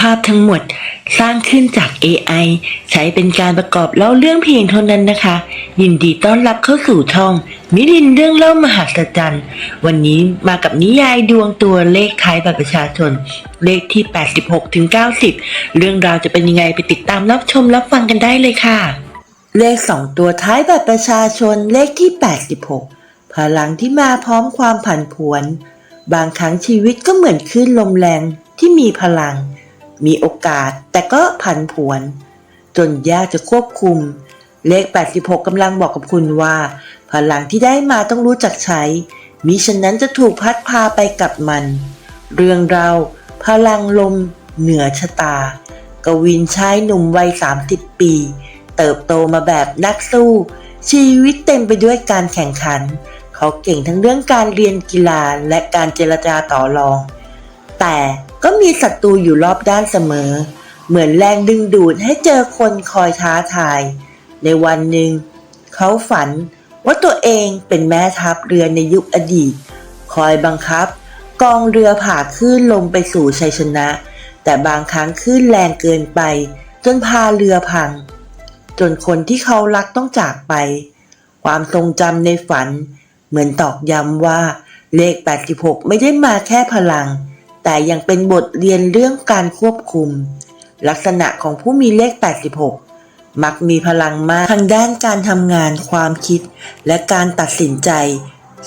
ภาพทั้งหมดสร้างขึ้นจาก AI ใช้เป็นการประกอบเล่าเรื่องเพียงเท่านั้นนะคะ ยินดีต้อนรับเข้าสู่ช่องมิลินเรื่องเล่ามหัศจรรย์ วันนี้มากับนิยายดวงตัวเลขท้ายบัตรประชาชน เลขที่ 86ถึง90 เรื่องราวจะเป็นยังไงไปติดตามรับชมรับฟังกันได้เลยค่ะ เลขสองตัวท้ายบัตรประชาชนเลขที่ 86 พลังที่มาพร้อมความผันผวน บางครั้งชีวิตก็เหมือนคลื่นลมแรงที่มีพลัง มีโอกาสแต่ก็ผันผวน จนยากจะควบคุม เลข 86กำลังบอกกับคุณว่า พลังที่ได้มาต้องรู้จักใช้ มิฉะนั้นจะถูกพัดพาไปกับมัน เรื่องเราพลังลมเหนือชะตา กวินชายหนุ่มวัย 30 ปี เติบโตมาแบบนักสู้ ชีวิตเต็มไปด้วยการแข่งขัน เขาเก่งทั้งเรื่องการเรียนกีฬาและการเจรจาต่อรอง แต่ ก็มีศัตรูอยู่รอบด้านเสมอ เหมือนแรงดึงดูดให้เจอคนคอยท้าทาย ในวันหนึ่ง เขาฝันว่าตัวเองเป็นแม่ทัพเรือในยุคอดีต คอยบังคับ กองเรือผ่าคลื่นลงไปสู่ชัยชนะ แต่บางครั้งคลื่นแรงเกินไป จนพาเรือพัง จนคนที่เขารักต้องจากไป ความทรงจำในฝัน เหมือนตอกย้ำว่าเลข 86 ไม่ได้มาแค่พลัง แต่ยังเป็นบทเรียนเรื่องการควบคุม ลักษณะของผู้มีเลข 86 มักมีพลังมากทางด้านการทำงานความคิด และการตัดสินใจ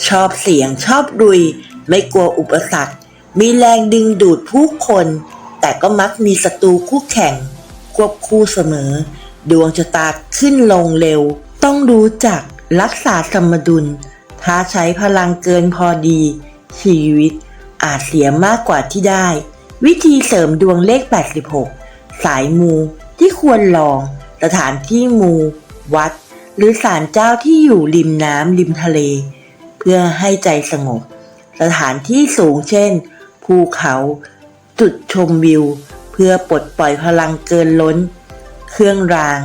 ชอบเสียงชอบรุย ไม่กลัวอุปสรรค มีแรงดึงดูดผู้คน แต่ก็มักมีศัตรูคู่แข่ง ควบคู่เสมอ ดวงชะตาขึ้นลงเร็ว ต้องรู้จักรักษาสมดุล ถ้าใช้พลังเกินพอดี ชีวิต อาจเสียมากกว่าที่ได้ วิธีเสริมดวงเลข 86 สายมูที่ควรลอง สถานที่มู วัด หรือศาลเจ้าที่อยู่ริมน้ำริมทะเล เพื่อให้ใจสงบ สถานที่สูงเช่น ภูเขา จุดชมวิว เพื่อปลดปล่อยพลังเกินล้น เครื่องราง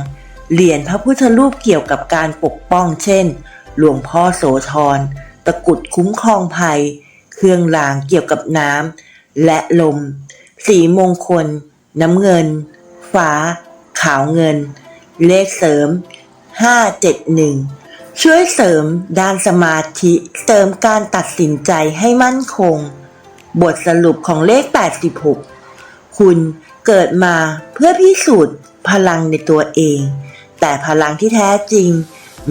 เหรียญพระพุทธรูปเกี่ยวกับการปกป้องเช่น หลวงพ่อโสธรตะกุดคุ้มครองภัย เครื่องรางเกี่ยวกับน้ำและลม สีมงคล น้ำเงิน ฟ้า ขาวเงิน เลขเสริม 571 ช่วยเสริมด้านสมาธิเสริมการตัดสินใจให้มั่นคง บทสรุปของเลข 86 คุณเกิดมาเพื่อพิสูจน์พลังในตัวเอง แต่พลังที่แท้จริง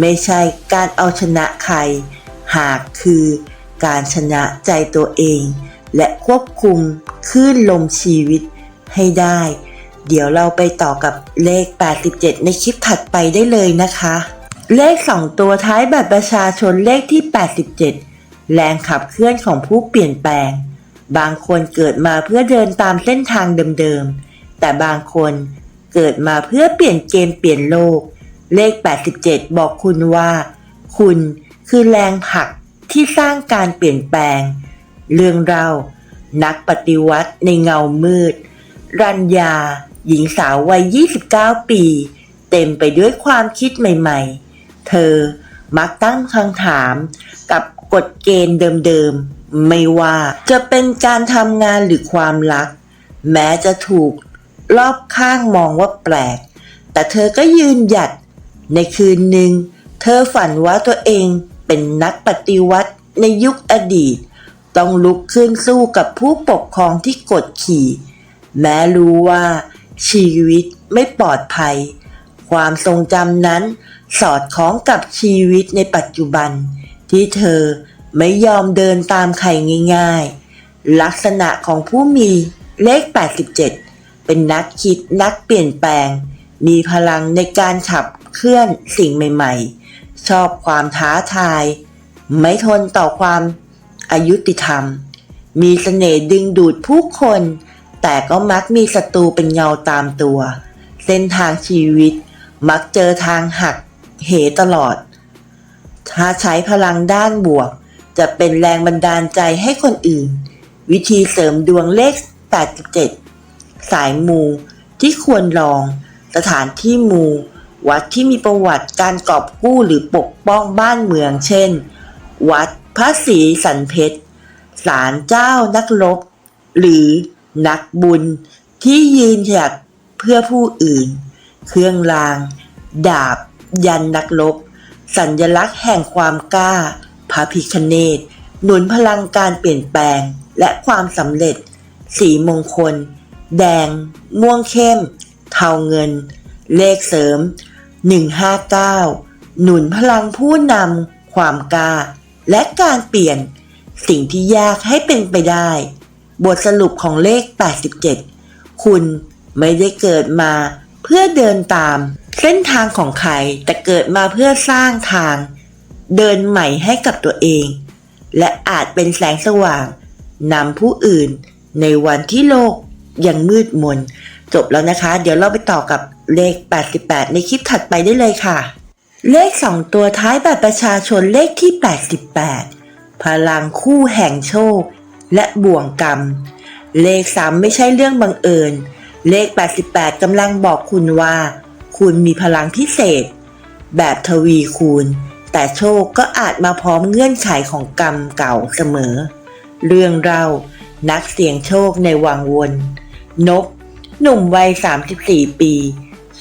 ไม่ใช่การเอาชนะใคร หากคือ การชนะใจตัวเอง และควบคุมคลื่นลมชีวิตให้ได้ เดี๋ยวเราไปต่อกับเลข 87 ในคลิปถัดไปได้เลยนะคะ เลข 2 ตัวท้ายบัตรประชาชนเลขที่ 87 แรงขับเคลื่อนของผู้เปลี่ยนแปลง บางคนเกิดมาเพื่อเดินตามเส้นทางเดิมๆ แต่บางคนเกิดมาเพื่อเปลี่ยนเกมเปลี่ยนโลก เลข 87 บอกคุณว่า คุณคือแรงผลัก ที่สร้างการเปลี่ยนแปลง เรื่องเราวนักปฏิวัติในเงามืด รัญญา หญิงสาววัย 29 ปี เต็มไปด้วยความคิดใหม่ๆ เธอมักตั้งคำถามกับกฎเกณฑ์เดิมๆ ไม่ว่าจะเป็นการทำงานหรือความรัก แม้จะถูกรอบข้างมองว่าแปลก แต่เธอก็ยืนหยัดในคืนหนึ่ง เธอฝันว่าตัวเอง เป็นนักปฏิวัติในยุคอดีต ต้องลุกขึ้นสู้กับผู้ปกครองที่กดขี่ แม้รู้ว่า ชีวิตไม่ปลอดภัย ความทรงจำนั้นสอดคล้องกับชีวิตในปัจจุบัน ที่เธอไม่ยอมเดินตามใครง่ายๆ ลักษณะของผู้มีเลข 87 เป็นนักคิดนักเปลี่ยนแปลง มีพลังในการขับเคลื่อนสิ่งใหม่ๆ ชอบความท้าทาย ไม่ทนต่อความอายุติธรรม มีเสน่ห์ดึงดูดผู้คน แต่ก็มักมีศัตรูเป็นเงาตามตัว เส้นทางชีวิตมักเจอทางหักเหตลอด ถ้าใช้พลังด้านบวก จะเป็นแรงบันดาลใจให้คนอื่น วิธีเสริมดวงเลข 87 สายมูที่ควรลอง สถานที่มู วัดที่มีประวัติการกอบกู้หรือปกป้องบ้านเมือง เช่น วัดพระศรีสันเพชรศาลเจ้านักรบ หรือนักบุญที่ยืนหยัดเพื่อผู้อื่น เครื่องราง ดาบ ยันนักรบ สัญลักษณ์แห่งความกล้า พระพิคเนตหนุนพลังการเปลี่ยนแปลงและความสำเร็จ สีมงคล แดง ม่วงเข้ม เทาเงิน เลขเสริม 159 หนุนพลังผู้นำความกล้า และการเปลี่ยน สิ่งที่ยากให้เป็นไปได้ บทสรุปของเลข 87 คุณไม่ได้เกิดมาเพื่อเดินตาม เส้นทางของใครแต่เกิดมาเพื่อสร้างทาง เดินใหม่ให้กับตัวเอง และอาจเป็นแสงสว่างนำผู้อื่นในวันที่โลกยังมืดมน จบแล้วนะคะ เดี๋ยวเราไปต่อกับ เลข 88 ในคลิปถัดไปได้เลยค่ะ เลข 2 ตัวท้ายบัตรประชาชนเลขที่ 88 พลังคู่แห่งโชค และบ่วงกรรม เลข 3 ไม่ใช่เรื่องบังเอิญ เลข 88กำลังบอกคุณว่า คุณมีพลังพิเศษ แบบทวีคูณ แต่โชคก็อาจมาพร้อมเงื่อนไขของกรรมเก่าเสมอ เรื่องเรานักเสี่ยงโชคในวังวน นก หนุ่มวัย 34 ปี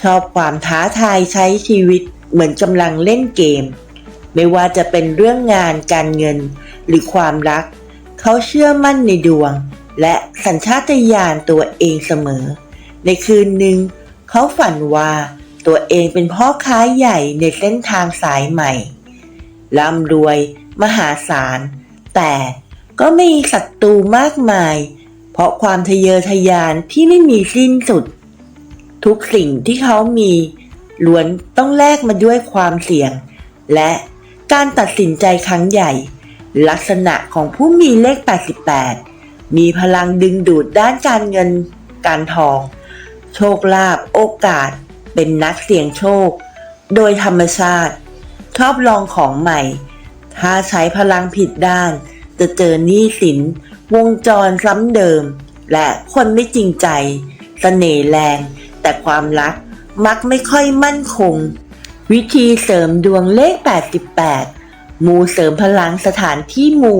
ชอบความท้าทายใช้ชีวิตเหมือนกำลังเล่นเกม ไม่ว่าจะเป็นเรื่องงานการเงินหรือความรัก เขาเชื่อมั่นในดวง และสัญชาตญาณตัวเองเสมอ ในคืนหนึ่ง เขาฝันว่าตัวเองเป็นพ่อค้าใหญ่ในเส้นทางสายใหม่ร่ำรวยมหาศาล แต่ก็มีศัตรูมากมาย เพราะความทะเยอทะยานที่ไม่มีสิ้นสุด ทุกสิ่งที่เขามีล้วนต้องแลกมาด้วยความเสี่ยง และการตัดสินใจครั้งใหญ่ ลักษณะของผู้มีเลข 88 มีพลังดึงดูดด้านการเงิน การทอง โชคลาภโอกาส เป็นนักเสี่ยงโชค โดยธรรมชาติ ชอบลองของใหม่ ถ้าใช้พลังผิดด้าน จะเจอหนี้สิน วงจรซ้ำเดิม และคนไม่จริงใจเสน่ห์แรง แต่ความรักมักไม่ค่อยมั่นคง วิธีเสริมดวงเลข 88 มูเสริมพลังสถานที่มู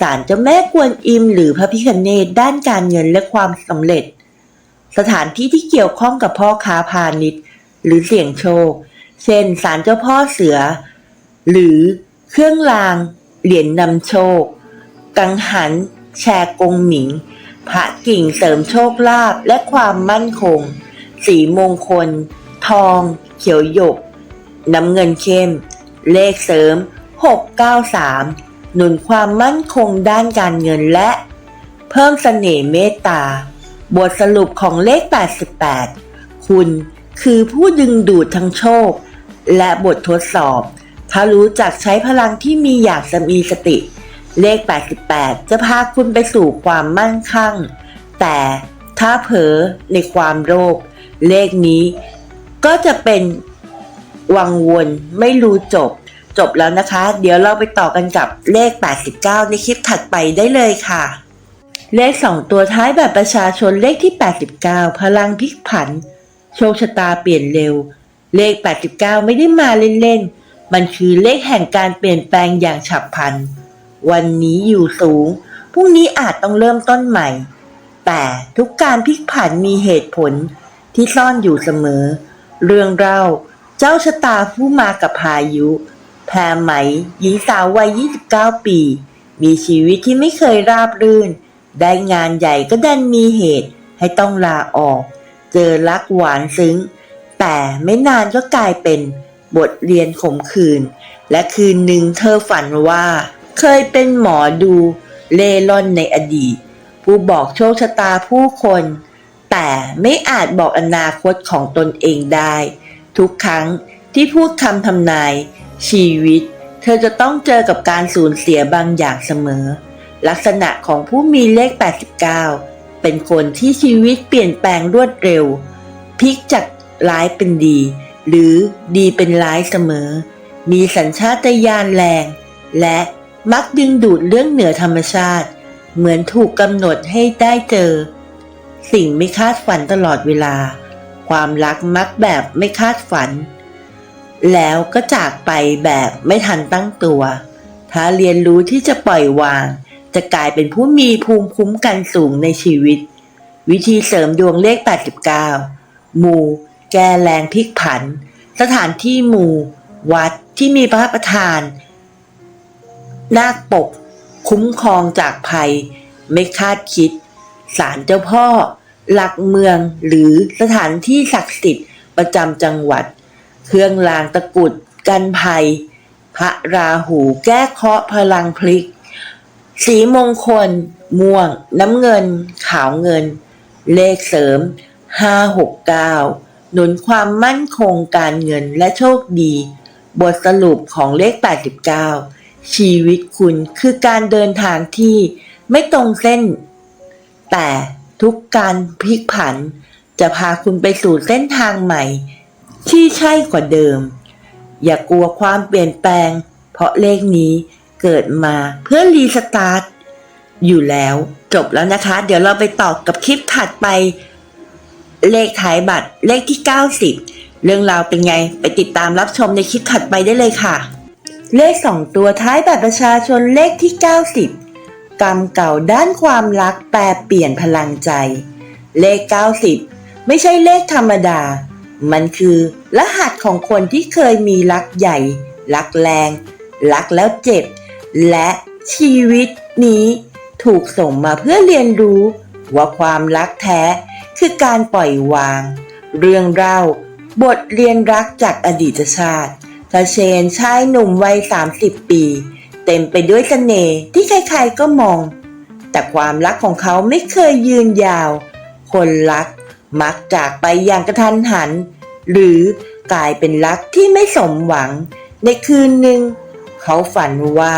ศาลเจ้าแม่กวนอิมหรือพระพิคเนตด้านการเงินและความสำเร็จ สถานที่ที่เกี่ยวข้องกับพ่อค้าพาณิชย์ หรือเสี่ยงโชค เช่นศาลเจ้าพ่อเสือ หรือเครื่องราง เหรียญนำโชค กังหัน แชร์กงหมิง พระกิ่งเสริมโชคลาภและความมั่นคง สีมงคล ทอง เขียวหยก น้ำเงินเข้ม เลขเสริม 693 หนุนความมั่นคงด้านการเงินและ เพิ่มเสน่ห์เมตตา บทสรุปของเลข 88 คุณคือผู้ดึงดูดทั้งโชค และบททดสอบ ถ้ารู้จักใช้พลังที่มีอย่างสมีสติ เลข 88 จะพาคุณไปสู่ความมั่งคั่งแต่ถ้าเผลอในความโลภ เลขนี้ก็จะเป็นวังวนไม่รู้จบ จบแล้วนะคะ เดี๋ยวเราไปต่อกันกับเลข 89 ในคลิปถัดไปได้เลยค่ะ เลข 2 ตัวท้ายแบบประชาชนเลขที่ 89 พลังพลิกผัน โชคชะตาเปลี่ยนเร็ว เลข 89 ไม่ได้มาเล่นๆ มันคือเลขแห่งการเปลี่ยนแปลงอย่างฉับพลัน วันนี้อยู่สูงพรุ่งนี้อาจต้องเริ่มต้นใหม่ แต่ทุกการพลิกผันมีเหตุผล ที่ซ่อนอยู่เสมอ เรื่องเล่าเจ้าชะตาผู้มากับพายุ แพรไหมหญิงสาววัย 29 ปี มีชีวิตที่ไม่เคยราบรื่น ได้งานใหญ่ก็ดันมีเหตุให้ต้องลาออก เจอรักหวานซึ้ง แต่ไม่นานก็กลายเป็นบทเรียนขมขื่นและคืนหนึ่งเธอฝันว่า เคยเป็นหมอดูเล่ร่อนในอดีต ผู้บอกโชคชะตาผู้คน แต่ไม่อาจบอกอนาคตของตนเองได้ ทุกครั้งที่พูดคำทำนาย ชีวิต เธอจะต้องเจอกับการสูญเสียบางอย่างเสมอ ลักษณะของผู้มีเลข 89 เป็นคนที่ชีวิตเปลี่ยนแปลงรวดเร็วพลิกจากร้ายเป็นดี หรือดีเป็นร้ายเสมอ มีสัญชาตญาณแรง และมักดึงดูดเรื่องเหนือธรรมชาติ เหมือนถูกกำหนดให้ได้เจอ สิ่งไม่คาดฝันตลอดเวลา ความรักมักแบบไม่คาดฝัน แล้วก็จากไปแบบไม่ทันตั้งตัว ถ้าเรียนรู้ที่จะปล่อยวาง จะกลายเป็นผู้มีภูมิคุ้มกันสูงในชีวิต วิธีเสริมดวงเลข 89หมู่แก้แรงพลิกผัน สถานที่หมู่วัดที่มีพระประธาน นาคปก คุ้มครองจากภัย ไม่คาดคิด ศาลเจ้าพ่อ หลักเมืองหรือสถานที่ศักดิ์สิทธิ์ประจำจังหวัด เครื่องรางตะกรุดกันภัย พระราหูแก้เคราะห์พลังพลิก สีมงคล ม่วง น้ำเงิน ขาวเงิน เลขเสริม 569 หนุนความมั่นคงการเงินและโชคดี บทสรุปของเลข 89ชีวิตคุณคือการเดินทางที่ไม่ตรงเส้น แต่ทุกการพลิกผันจะพาคุณไปสู่เส้นทางใหม่ ที่ใช่กว่าเดิม อย่ากลัวความเปลี่ยนแปลง เพราะเลขนี้เกิดมาเพื่อรีสตาร์ทอยู่แล้วจบแล้วนะคะ เดี๋ยวเราไปต่อกับคลิปถัดไป เลขท้ายบัตรเลขที่ 90 เรื่องราวเป็นไง ไปติดตามรับชมในคลิปถัดไปได้เลยค่ะ เลขสองตัวท้ายบัตรประชาชนเลขที่ 90 กรรมเก่าด้านความรักแปลเปลี่ยนพลังใจ เลข 90 ไม่ใช่เลขธรรมดา มันคือ รหัสของคนที่เคยมีรักใหญ่ รักแรง รักแล้วเจ็บ และชีวิตนี้ถูกส่งมาเพื่อเรียนรู้ ว่าความรักแท้คือการปล่อยวาง เรื่องเล่าบทเรียนรักจากอดีตชาติเชนชายหนุ่มวัย 30 ปี เต็มไปด้วยเสน่ห์ที่ใครๆก็มอง แต่ความรักของเขาไม่เคยยืนยาว คนรักมักจากไปอย่างกระทันหัน หรือกลายเป็นรักที่ไม่สมหวัง ในคืนหนึ่ง เขาฝันว่า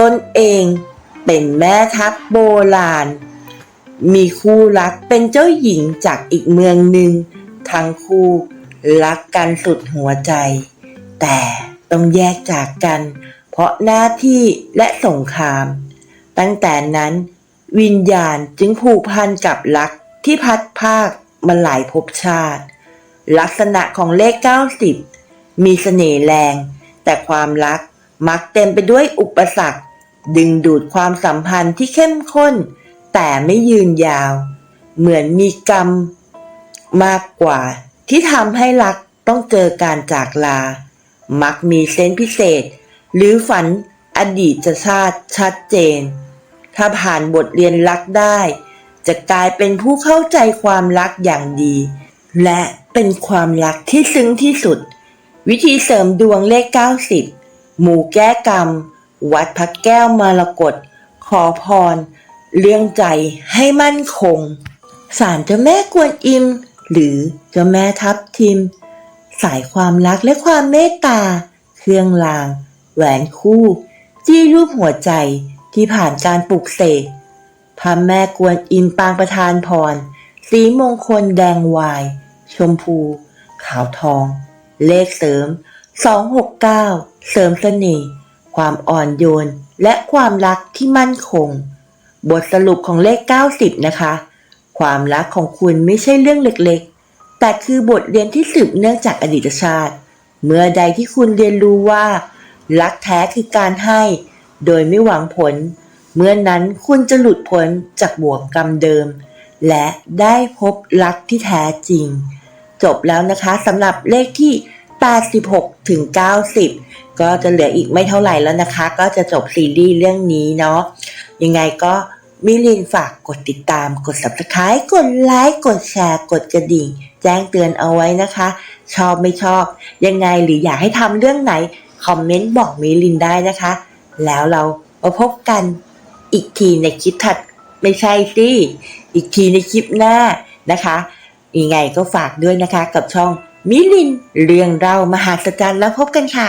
ตนเองเป็นแม่ทัพโบราณ มีคู่รักเป็นเจ้าหญิงจากอีกเมืองหนึ่ง ทั้งคู่รักกันสุดหัวใจ แต่ต้องแยกจากกัน เพราะหน้าที่และสงคราม ตั้งแต่นั้นวิญญาณจึงผูกพันกับรักที่พัดภาคมาหลายภพชาติ ลักษณะของเลข 90 มีเสน่ห์แรง แต่ความรักมักเต็มไปด้วยอุปสรรค ดึงดูดความสัมพันธ์ที่เข้มข้น แต่ไม่ยืนยาว เหมือนมีกรรม มากกว่าที่ทำให้รักต้องเจอการจากลา มักมีเซนพิเศษ หรือฝันอดีตชาติชัดเจน ถ้าผ่านบทเรียนรักได้ จะกลายเป็นผู้เข้าใจความรักอย่างดี และเป็นความรักที่ซึ้งที่สุด วิธีเสริมดวงเลข 90 หมู่แก้กรรม วัดพระแก้วมรกตขอพร เรื่องใจให้มั่นคงศาลเจ้าแม่กวนอิม หรือเจ้าแม่ทับทิม สายความรักและความเมตตา เครื่องราง แหวนคู่ จี้รูปหัวใจที่ผ่านการปลุกเสกพระแม่กวนอิมปางประทานพร สีมงคลแดงวาย ชมพู ขาวทอง เลขเสริม 269 เสริมเสน่ห์ความอ่อนโยน และความรักที่มั่นคง บทสรุปของเลข 90 นะคะ ความรักของคุณไม่ใช่เรื่องเล็กๆ แต่คือบทเรียนที่สืบเนื่องจากอดีตชาติ เมื่อใดที่คุณเรียนรู้ว่า รักแท้คือการให้ โดยไม่หวังผล เมื่อนั้นคุณจะหลุดพ้นจากบ่วงกรรมเดิม และได้พบรักที่แท้จริง จบแล้วนะคะสำหรับเลขที่ 86 ถึง 90 ก็จะเหลืออีกไม่เท่าไหร่แล้วนะคะ ก็จะจบซีรีส์เรื่องนี้เนาะยังไงก็มิลินฝากกดติดตาม กด subscribe กดไลค์ กดแชร์ กดกระดิ่ง แจ้งเตือนเอาไว้นะคะ ชอบไม่ชอบ ยังไงหรืออยากให้ทำเรื่องไหน คอมเมนต์บอกมิลินได้นะคะ แล้วเรามาพบกันอีกทีในคลิปถัดไม่ใช่สิอีกทีในคลิปหน้านะคะยังไงก็ฝากด้วยนะคะกับช่องมิลินเรื่องเรามหาสจรรย์แล้วพบกันค่ะ